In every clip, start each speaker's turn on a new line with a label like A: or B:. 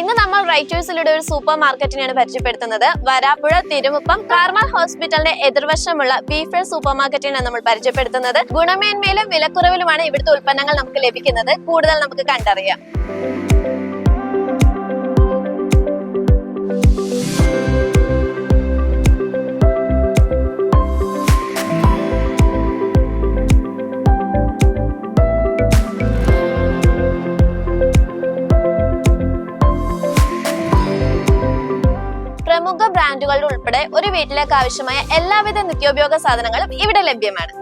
A: ഇന്ന് നമ്മൾ റൈറ്റേഴ്സിലൂടെ ഒരു സൂപ്പർ മാർക്കറ്റിനെയാണ് പരിചയപ്പെടുത്തുന്നത്. വരാപ്പുഴ തിരുമുപ്പം കാർമൽ ഹോസ്പിറ്റലിന്റെ എതിർവശമുള്ള ബീഫർ സൂപ്പർ മാർക്കറ്റിനാണ് നമ്മൾ പരിചയപ്പെടുത്തുന്നത്. ഗുണമേന്മയിലും വിലക്കുറവിലുമാണ് ഇവിടുത്തെ ഉൽപ്പന്നങ്ങൾ നമുക്ക് ലഭിക്കുന്നത്. കൂടുതൽ നമുക്ക് കണ്ടറിയാം. ബ്രാൻഡുകളുടെ ഉൾപ്പെടെ ഒരു വീട്ടിലേക്ക് ആവശ്യമായ എല്ലാവിധ നിത്യോപയോഗ സാധനങ്ങളും ഇവിടെ ലഭ്യമാണ്.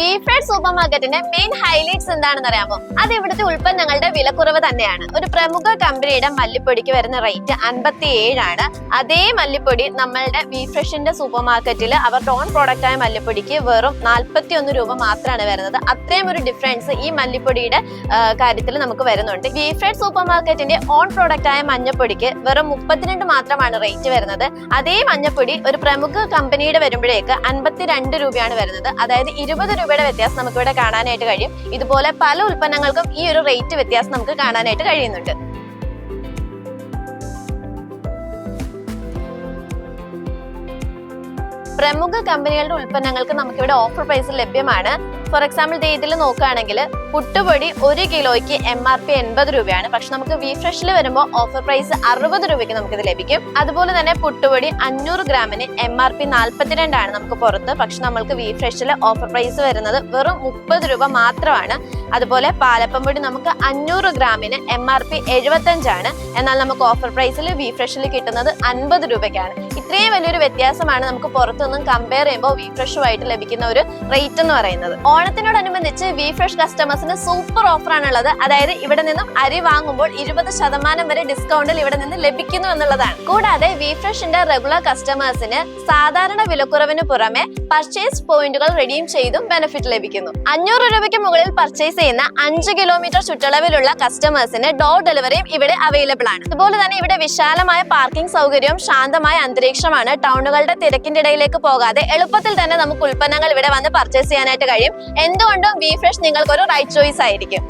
A: ബീഫ്രഡ് സൂപ്പർ മാർക്കറ്റിന്റെ മെയിൻ ഹൈലൈറ്റ്സ് എന്താണെന്ന് അറിയാമോ? അത് ഇവിടുത്തെ ഉൽപ്പന്നങ്ങളുടെ വിലക്കുറവ് തന്നെയാണ്. ഒരു പ്രമുഖ കമ്പനിയുടെ മല്ലിപ്പൊടിക്ക് വരുന്ന റേറ്റ് അൻപത്തി ഏഴാണ് അതേ മല്ലിപ്പൊടി നമ്മളുടെ ബീഫ്രഷിന്റെ സൂപ്പർ മാർക്കറ്റിൽ അവരുടെ ഓൺ പ്രോഡക്റ്റ് ആയ മല്ലിപ്പൊടിക്ക് വെറും നാൽപ്പത്തി ഒന്ന് രൂപ മാത്രമാണ് വരുന്നത്. അത്രയും ഒരു ഡിഫറൻസ് ഈ മല്ലിപ്പൊടിയുടെ കാര്യത്തിൽ നമുക്ക് വരുന്നുണ്ട്. ബീഫ്രഡ് സൂപ്പർ മാർക്കറ്റിന്റെ ഓൺ പ്രോഡക്റ്റ് ആയ മഞ്ഞപ്പൊടിക്ക് വെറും മുപ്പത്തിരണ്ട് മാത്രമാണ് റേറ്റ് വരുന്നത്. അതേ മഞ്ഞപ്പൊടി ഒരു പ്രമുഖ കമ്പനിയുടെ വരുമ്പോഴേക്ക് അൻപത്തിരണ്ട് രൂപയാണ് വരുന്നത്. അതായത് ഇരുപത് രൂപയുടെ വ്യത്യാസം നമുക്ക് ഇവിടെ കാണാനായിട്ട് കഴിയും. ഇതുപോലെ പല ഉൽപ്പന്നങ്ങൾക്കും ഈ ഒരു റേറ്റ് വ്യത്യാസം നമുക്ക് കാണാനായിട്ട് കഴിയുന്നുണ്ട്. പ്രമുഖ കമ്പനികളുടെ ഉൽപ്പന്നങ്ങൾക്ക് നമുക്കിവിടെ ഓഫർ പ്രൈസ് ലഭ്യമാണ്. ഫോർ എക്സാമ്പിൾ ഇതിൽ നോക്കുകയാണെങ്കിൽ പുട്ടുപൊടി ഒരു കിലോയ്ക്ക് എം ആർ പി എൺപത് രൂപയാണ്. പക്ഷെ നമുക്ക് വി ഫ്രഷിൽ വരുമ്പോൾ ഓഫർ പ്രൈസ് അറുപത് രൂപയ്ക്ക് നമുക്ക് ഇത് ലഭിക്കും. അതുപോലെ തന്നെ പുട്ടുപൊടി അഞ്ഞൂറ് ഗ്രാമിന് എം ആർ പി നാൽപ്പത്തിരണ്ടാണ് നമുക്ക് പുറത്ത്. പക്ഷെ നമ്മൾക്ക് വി ഫ്രഷിൽ ഓഫർ പ്രൈസ് വരുന്നത് വെറും മുപ്പത് രൂപ മാത്രമാണ്. അതുപോലെ പാലപ്പം പൊടി നമുക്ക് അഞ്ഞൂറ് ഗ്രാമിന് എം ആർ പി എഴുപത്തഞ്ചാണ് എന്നാൽ നമുക്ക് ഓഫർ പ്രൈസിൽ വി ഫ്രഷിൽ കിട്ടുന്നത് അൻപത് രൂപയ്ക്കാണ്. ഇത്രയും വലിയൊരു വ്യത്യാസമാണ് നമുക്ക് പുറത്തുനിന്നും കമ്പയർ ചെയ്യുമ്പോൾ വി ഫ്രഷുമായിട്ട് ലഭിക്കുന്ന ഒരു റേറ്റ് എന്ന് പറയുന്നത്. ഓണത്തിനോടനുബന്ധിച്ച് വി ഫ്രഷ് കസ്റ്റമേഴ്സിന് സൂപ്പർ ഓഫർ ആണുള്ളത്. അതായത് ഇവിടെ നിന്നും അരി വാങ്ങുമ്പോൾ ഇരുപത് ശതമാനം വരെ ഡിസ്കൗണ്ടിൽ ഇവിടെ നിന്ന് ലഭിക്കുന്നു എന്നുള്ളതാണ്. കൂടാതെ വി ഫ്രഷിന്റെ റെഗുലർ കസ്റ്റമേഴ്സിന് സാധാരണ വിലക്കുറവിന് പുറമെ പർച്ചേസ് പോയിന്റുകൾ റെഡീം ചെയ്തും ബെനിഫിറ്റ് ലഭിക്കുന്നു. അഞ്ഞൂറ് രൂപയ്ക്ക് മുകളിൽ പർച്ചേസ് ചെയ്യുന്ന അഞ്ച് കിലോമീറ്റർ ചുറ്റളവിലുള്ള കസ്റ്റമേഴ്സിന് ഡോർ ഡെലിവറിയും ഇവിടെ അവൈലബിൾ ആണ്. അതുപോലെ തന്നെ ഇവിടെ വിശാലമായ പാർക്കിംഗ് സൗകര്യവും ശാന്തമായ അന്തരീക്ഷമാണ് ടൗണുകളുടെ തിരക്കിന്റെ ഇടയിലേക്ക് പോകാതെ എളുപ്പത്തിൽ തന്നെ നമുക്ക് ഉൽപ്പന്നങ്ങൾ ഇവിടെ വന്ന് പർച്ചേസ് ചെയ്യാനായിട്ട് കഴിയും. എന്തുകൊണ്ടും ബി ഫ്രഷ് നിങ്ങൾക്കൊരു റൈറ്റ് ചോയ്സ് ആയിരിക്കും.